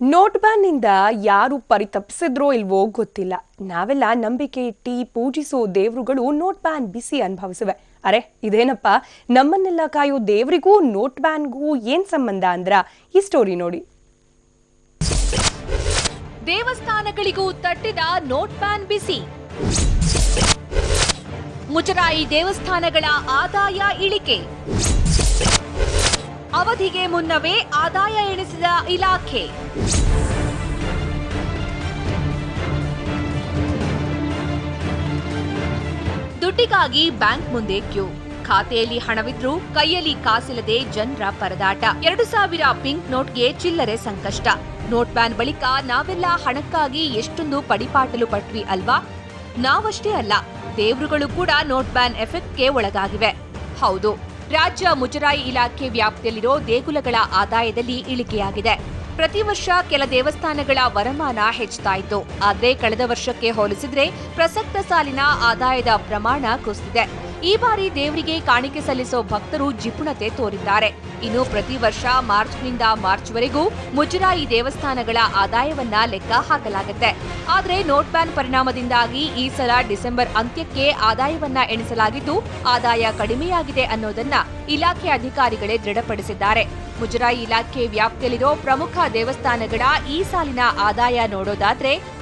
Note ಬ್ಯಾನ್ನಿಂದ ಯಾರು ಪರಿತಪಿಸಿದ್ರೋ ಇಲ್ವೋ ಗೊತ್ತಿಲ್ಲ. ನಾವೆಲ್ಲ ನಂಬಿಕೆ ಇಟ್ಟಿ ಪೂಜಿಸೋ ದೇವರುಗಳು ನೋಟ್ ಬ್ಯಾನ್ ಬಿಸಿ ಅನುಭವಿಸುವೆ. ಅರೆ, ಇದೇನಪ್ಪ? ನಮ್ಮನ್ನೆಲ್ಲ ಕಾಯೋ ದೇವರಿಗೂ ನೋಟ್ ಬ್ಯಾನ್ಗೂ ಏನ್ ಸಂಬಂಧ ಅಂದ್ರ? ಈ ಸ್ಟೋರಿ ನೋಡಿ. ದೇವಸ್ಥಾನಗಳಿಗೂ ತಟ್ಟಿದ ನೋಟ್ ಬ್ಯಾನ್ ಬಿಸಿ. ಮುಜರಾಯಿ ದೇವಸ್ಥಾನಗಳ ಆದಾಯ ಇಳಿಕೆ. ಅವಧಿಗೆ ಮುನ್ನವೇ ಆದಾಯ ಎಣಿಸಿದ ಇಲಾಖೆ. ದುಡ್ಡಿಗಾಗಿ ಬ್ಯಾಂಕ್ ಮುಂದೆ ಕ್ಯೂ. ಖಾತೆಯಲ್ಲಿ ಹಣವಿದ್ರೂ ಕೈಯಲ್ಲಿ ಕಾಸಿಲ್ಲದೆ ಜನರ ಪರದಾಟ. ಎರಡು ಸಾವಿರ ಪಿಂಕ್ ನೋಟ್ಗೆ ಚಿಲ್ಲರೆ ಸಂಕಷ್ಟ. ನೋಟ್ ಬ್ಯಾನ್ ಬಳಿಕ ನಾವೆಲ್ಲ ಹಣಕ್ಕಾಗಿ ಎಷ್ಟೊಂದು ಪಡಿಪಾಟಲು ಪಟ್ವಿ ಅಲ್ವಾ? ನಾವಷ್ಟೇ ಅಲ್ಲ, ದೇವ್ರುಗಳು ಕೂಡ ನೋಟ್ ಬ್ಯಾನ್ ಎಫೆಕ್ಟ್ಗೆ ಒಳಗಾಗಿವೆ. ಹೌದು. ರಾಜ್ಯ ಮುಜರಾಯಿ ಇಲಾಖೆ ವ್ಯಾಪ್ತಿಯಲ್ಲಿರೋ ದೇಗುಲಗಳ ಆದಾಯದಲ್ಲಿ ಇಳಿಕೆಯಾಗಿದೆ. ಪ್ರತಿ ವರ್ಷ ಕೆಲ ದೇವಸ್ಥಾನಗಳ ವರಮಾನ ಹೆಚ್ಚುತ್ತಾ ಇತ್ತು ಆದರೆ, ಕಳೆದ ವರ್ಷಕ್ಕೆ ಹೋಲಿಸಿದರೆ ಪ್ರಸಕ್ತ ಸಾಲಿನ ಆದಾಯದ ಪ್ರಮಾಣ ಕುಸಿದಿದೆ. ಈ ಬಾರಿ ದೇವರಿಗೆ ಕಾಣಿಕೆ ಸಲ್ಲಿಸೋ ಭಕ್ತರು ಜಿಪುಣತೆ ತೋರಿದ್ದಾರೆ. ಇನ್ನು ಪ್ರತಿ ವರ್ಷ ಮಾರ್ಚ್ನಿಂದ ಮಾರ್ಚ್ವರೆಗೂ ಮುಜರಾಯಿ ದೇವಸ್ಥಾನಗಳ ಆದಾಯವನ್ನ ಲೆಕ್ಕ ಹಾಕಲಾಗುತ್ತೆ. ಆದರೆ ನೋಟ್ ಬ್ಯಾನ್ ಪರಿಣಾಮದಿಂದಾಗಿ ಈ ಸಲ ಡಿಸೆಂಬರ್ ಅಂತ್ಯಕ್ಕೆ ಆದಾಯವನ್ನ ಎಣಿಸಲಾಗಿದ್ದು, ಆದಾಯ ಕಡಿಮೆಯಾಗಿದೆ ಅನ್ನೋದನ್ನ ಇಲಾಖೆ ಅಧಿಕಾರಿಗಳೇ ದೃಢಪಡಿಸಿದ್ದಾರೆ. ಮುಜರಾಯಿ ಇಲಾಖೆ ವ್ಯಾಪ್ತಿಯಲ್ಲಿರೋ ಪ್ರಮುಖ ದೇವಸ್ಥಾನಗಳ ಈ ಸಾಲಿನ ಆದಾಯ ನೋಡೋದಾದ್ರೆ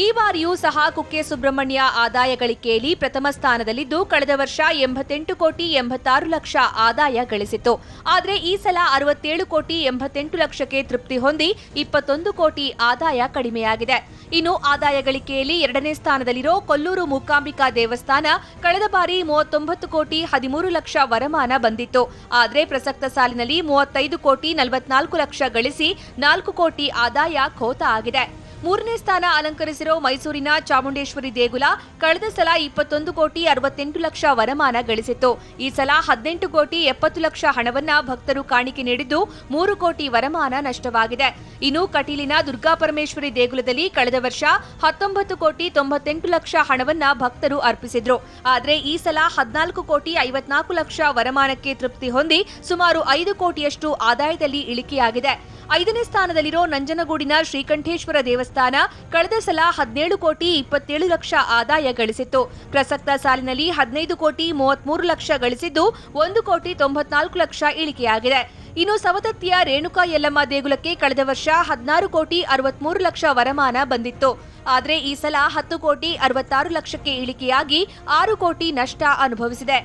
ಈ ಬಾರಿಯೂ ಸಹ ಕುಕ್ಕೆ ಸುಬ್ರಹ್ಮಣ್ಯ ಆದಾಯ ಗಳಿಕೆಯಲ್ಲಿ ಪ್ರಥಮ ಸ್ಥಾನದಲ್ಲಿದ್ದು, ಕಳೆದ ವರ್ಷ ಎಂಬತ್ತೆಂಟು ಕೋಟಿ ಎಂಬತ್ತಾರು ಲಕ್ಷ ಆದಾಯ ಗಳಿಸಿತ್ತು. ಆದರೆ ಈ ಸಲ ಅರವತ್ತೇಳು ಕೋಟಿ ಎಂಬತ್ತೆಂಟು ಲಕ್ಷಕ್ಕೆ ತೃಪ್ತಿ ಹೊಂದಿ ಇಪ್ಪತ್ತೊಂದು ಕೋಟಿ ಆದಾಯ ಕಡಿಮೆಯಾಗಿದೆ. ಇನ್ನು ಆದಾಯ ಗಳಿಕೆಯಲ್ಲಿ ಎರಡನೇ ಸ್ಥಾನದಲ್ಲಿರೋ ಕೊಲ್ಲೂರು ಮೂಕಾಂಬಿಕಾ ದೇವಸ್ಥಾನ ಕಳೆದ ಬಾರಿ ಮೂವತ್ತೊಂಬತ್ತು ಕೋಟಿ ಹದಿಮೂರು ಲಕ್ಷ ವರಮಾನ ಬಂದಿತ್ತು. ಆದರೆ ಪ್ರಸಕ್ತ ಸಾಲಿನಲ್ಲಿ ಮೂವತ್ತೈದು ಕೋಟಿ ನಲವತ್ನಾಲ್ಕು ಲಕ್ಷ ಗಳಿಸಿ ನಾಲ್ಕು ಕೋಟಿ ಆದಾಯ ಖೋತ ಆಗಿದೆ. ಮೂರನೇ ಸ್ಥಾನ ಅಲಂಕರಿಸಿರೋ ಮೈಸೂರಿನ ಚಾಮುಂಡೇಶ್ವರಿ ದೇಗುಲ ಕಳೆದ ಸಲ ಇಪ್ಪತ್ತೊಂದು ಕೋಟಿ ಅರವತ್ತೆಂಟು ಲಕ್ಷ ವರಮಾನ ಗಳಿಸಿತ್ತು. ಈ ಸಲ ಹದಿನೆಂಟು ಕೋಟಿ ಎಪ್ಪತ್ತು ಲಕ್ಷ ಹಣವನ್ನ ಭಕ್ತರು ಕಾಣಿಕೆ ನೀಡಿದ್ದು ಮೂರು ಕೋಟಿ ವರಮಾನ ನಷ್ಟವಾಗಿದೆ. ಇನ್ನು ಕಟೀಲಿನ ದುರ್ಗಾಪರಮೇಶ್ವರಿ ದೇಗುಲದಲ್ಲಿ ಕಳೆದ ವರ್ಷ ಹತ್ತೊಂಬತ್ತು ಕೋಟಿ ತೊಂಬತ್ತೆಂಟು ಲಕ್ಷ ಹಣವನ್ನ ಭಕ್ತರು ಅರ್ಪಿಸಿದ್ರು. ಆದರೆ ಈ ಸಲ ಹದಿನಾಲ್ಕು ಕೋಟಿ ಐವತ್ನಾಲ್ಕು ಲಕ್ಷ ವರಮಾನಕ್ಕೆ ತೃಪ್ತಿ ಹೊಂದಿ ಸುಮಾರು ಐದು ಕೋಟಿಯಷ್ಟು ಆದಾಯದಲ್ಲಿ ಇಳಿಕೆಯಾಗಿದೆ. ಐದನೇ ಸ್ಥಾನದಲ್ಲಿರೋ ನಂಜನಗೂಡಿನ ಶ್ರೀಕಂಠೇಶ್ವರ ದೇವಸ್ಥಾನ ಕಳೆದ ಸಲ ಹದಿನೇಳು ಕೋಟಿ ಇಪ್ಪತ್ತೇಳು ಲಕ್ಷ ಆದಾಯ ಗಳಿಸಿತ್ತು. ಪ್ರಸಕ್ತ ಸಾಲಿನಲ್ಲಿ ಹದಿನೈದು ಕೋಟಿ ಮೂವತ್ಮೂರು ಲಕ್ಷ ಗಳಿಸಿದ್ದು ಒಂದು ಕೋಟಿ ತೊಂಬತ್ನಾಲ್ಕು ಲಕ್ಷ ಇಳಿಕೆಯಾಗಿದೆ. ಇನ್ನು ಸವದತ್ತಿಯ ರೇಣುಕಾ ಯಲ್ಲಮ್ಮ ದೇಗುಲಕ್ಕೆ ಕಳೆದ ವರ್ಷ ಹದಿನಾರು ಕೋಟಿ ಅರವತ್ಮೂರು ಲಕ್ಷ ವರಮಾನ ಬಂದಿತ್ತು. ಆದರೆ ಈ ಸಲ ಹತ್ತು ಕೋಟಿ ಅರವತ್ತಾರು ಲಕ್ಷಕ್ಕೆ ಇಳಿಕೆಯಾಗಿ ಆರು ಕೋಟಿ ನಷ್ಟ ಅನುಭವಿಸಿದೆ.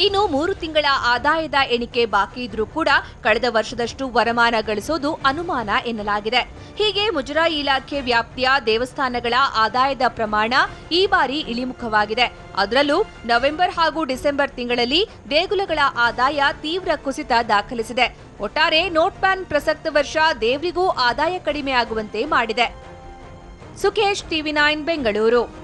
ಇನ್ನು ಮೂರು ತಿಂಗಳ ಆದಾಯದ ಎಣಿಕೆ ಬಾಕಿ ಇದ್ರೂ ಕೂಡ ಕಳೆದ ವರ್ಷದಷ್ಟು ವರಮಾನ ಗಳಿಸೋದು ಅನುಮಾನ ಎನ್ನಲಾಗಿದೆ. ಹೀಗೆ ಮುಜರಾಯಿ ಇಲಾಖೆ ವ್ಯಾಪ್ತಿಯ ದೇವಸ್ಥಾನಗಳ ಆದಾಯದ ಪ್ರಮಾಣ ಈ ಬಾರಿ ಇಳಿಮುಖವಾಗಿದೆ. ಅದರಲ್ಲೂ ನವೆಂಬರ್ ಹಾಗೂ ಡಿಸೆಂಬರ್ ತಿಂಗಳಲ್ಲಿ ದೇಗುಲಗಳ ಆದಾಯ ತೀವ್ರ ಕುಸಿತ ದಾಖಲಿಸಿದೆ. ಒಟ್ಟಾರೆ ನೋಟ್ ಪ್ಯಾನ್ ಪ್ರಸಕ್ತ ವರ್ಷ ದೇವರಿಗೂ ಆದಾಯ ಕಡಿಮೆಯಾಗುವಂತೆ ಮಾಡಿದೆ. Sukhesh TV nine Bengaluru.